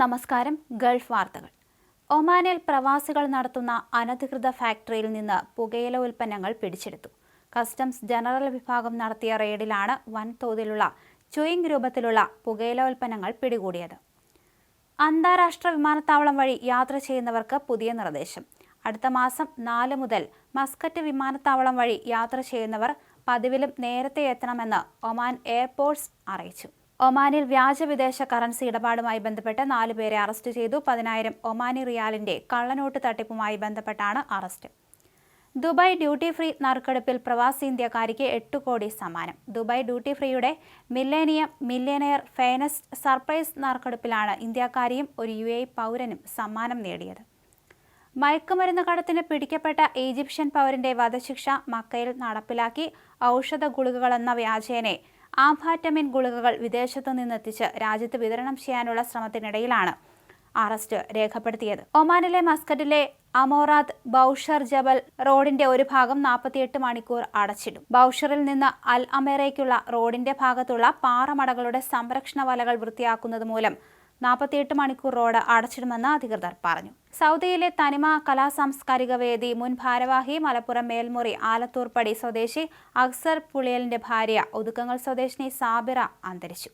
നമസ്കാരം ഗൾഫ് വാർത്തകൾ. ഒമാനിൽ പ്രവാസികൾ നടത്തുന്ന അനധികൃത ഫാക്ടറിയിൽ നിന്ന് പുകയില ഉൽപ്പന്നങ്ങൾ പിടിച്ചെടുത്തു. കസ്റ്റംസ് ജനറൽ വിഭാഗം നടത്തിയ റെയ്ഡിലാണ് വൻതോതിലുള്ള ചുയിങ് രൂപത്തിലുള്ള പുകയില ഉൽപ്പന്നങ്ങൾ പിടികൂടിയത്. അന്താരാഷ്ട്ര വിമാനത്താവളം വഴി യാത്ര ചെയ്യുന്നവർക്ക് പുതിയ നിർദ്ദേശം. അടുത്ത മാസം നാല് മുതൽ മസ്കറ്റ് വിമാനത്താവളം വഴി യാത്ര ചെയ്യുന്നവർ പതിവിലും നേരത്തെ എത്തണമെന്ന് ഒമാൻ എയർപോർട്സ് അറിയിച്ചു. ഒമാനിൽ വ്യാജ വിദേശ കറൻസി ഇടപാടുമായി ബന്ധപ്പെട്ട് നാലുപേരെ അറസ്റ്റ് ചെയ്തു. പതിനായിരം ഒമാനി റിയാലിന്റെ കള്ളനോട്ട് തട്ടിപ്പുമായി ബന്ധപ്പെട്ടാണ് അറസ്റ്റ്. ദുബായ് ഡ്യൂട്ടി ഫ്രീ നറുക്കെടുപ്പിൽ പ്രവാസി ഇന്ത്യക്കാരിക്ക് എട്ട് കോടി സമ്മാനം. ദുബായ് ഡ്യൂട്ടി ഫ്രീയുടെ മില്ലേനിയം മില്ലേനയർ ഫേനസ് സർപ്രൈസ് നറുക്കെടുപ്പിലാണ് ഇന്ത്യക്കാരിയും ഒരു യു എ പൗരനും സമ്മാനം നേടിയത്. മയക്കുമരുന്ന് കടത്തിന് പിടിക്കപ്പെട്ട ഈജിപ്ഷ്യൻ പൗരന്റെ വധശിക്ഷ മക്കയിൽ നടപ്പിലാക്കി. ഔഷധ ഗുളികകളെന്ന വ്യാജേനെ ആംഫാറ്റമിൻ ഗുളികകൾ വിദേശത്തു നിന്നെത്തിച്ച് രാജ്യത്ത് വിതരണം ചെയ്യാനുള്ള ശ്രമത്തിനിടയിലാണ് അറസ്റ്റ് രേഖപ്പെടുത്തിയത്. ഒമാനിലെ മസ്കറ്റിലെ അമോറാത്ത് ബൌഷർ ജബൽ റോഡിന്റെ ഒരു ഭാഗം നാൽപ്പത്തിയെട്ട് മണിക്കൂർ അടച്ചിടും. ബൌഷറിൽ നിന്ന് അൽ അമേറയ്ക്കുള്ള റോഡിന്റെ ഭാഗത്തുള്ള പാറമടകളുടെ സംരക്ഷണ വലകൾ വൃത്തിയാക്കുന്നത് മൂലം നാൽപ്പത്തിയെട്ട് മണിക്കൂർ റോഡ് അടച്ചിടുമെന്ന് അധികൃതർ പറഞ്ഞു. സൗദിയിലെ തനിമ കലാസാംസ്കാരിക വേദി മുൻ ഭാരവാഹി മലപ്പുറം മേൽമുറി ആലത്തൂർപ്പടി സ്വദേശി അക്സർ പുളിയലിന്റെ ഭാര്യ ഒതുക്കങ്ങൾ സ്വദേശിനി സാബിറ അന്തരിച്ചു.